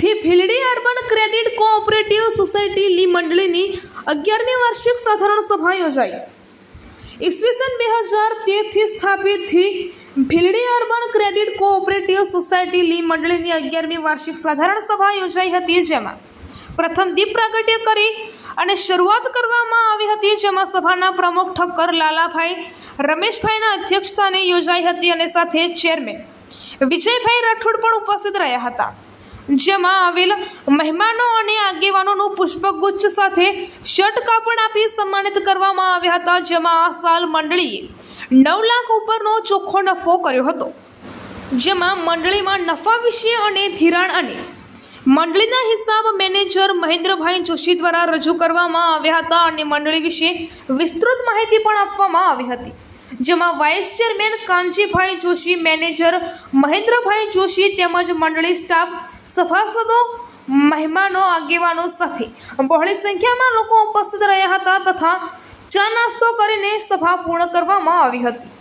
થી Filadi urban credit cooperative society લી મંડળીની અગિયારમી વાર્ષિક સાધારણ સભા યોજાઈ. ઈસવીસન બે હજાર તેરથી સ્થાપિતથી Filadi urban credit cooperative society લી મંડળીની અગિયારમી વાર્ષિક સાધારણ સભા યોજાઈ હતી જેમાં પ્રથમ દીપ પ્રાગટ્ય કરી અને શરૂઆત કરવામાં આવી હતી, જેમાં સભાના પ્રમુખ ઠક્કર લાલાભાઈ, રમેશભાઈના અધ્યક્ષસ્થાને યોજાઈ હતી અને સાથે ચેરમેન વિજયભાઈ રાઠોડ પણ ઉપસ્થિત રહ્યા હતા, જેમાં આવેલ મહેમાનો અને આગેવાનોનું પુષ્પગુચ્છ સાથે શર્ટ કાપડ આપી સન્માનિત કરવામાં આવ્યા હતા, જેમાં આ સાલ મંડળીએ નવ લાખ ઉપરનો ચોખ્ખો નફો કર્યો હતો, જેમાં મંડળીમાં નફા વિશે અને ધિરાણ અને મંડળીના હિસાબ મેનેજર મહેન્દ્રભાઈ જોશી દ્વારા રજૂ કરવામાં આવ્યા હતા અને મંડળી વિશે વિસ્તૃત માહિતી પણ આપવામાં આવી હતી. જેમાં vice chairman Kanjibhai Joshi, manager Mahendrabhai Joshi તેમજ મંડળી સ્ટાફ, સભાસદો, મહેમાનો, આગેવાનો સાથે બહોળી સંખ્યામાં લોકો ઉપસ્થિત રહ્યા હતા તથા ચા નાસ્તો કરીને સભા પૂર્ણ કરવામાં આવી હતી.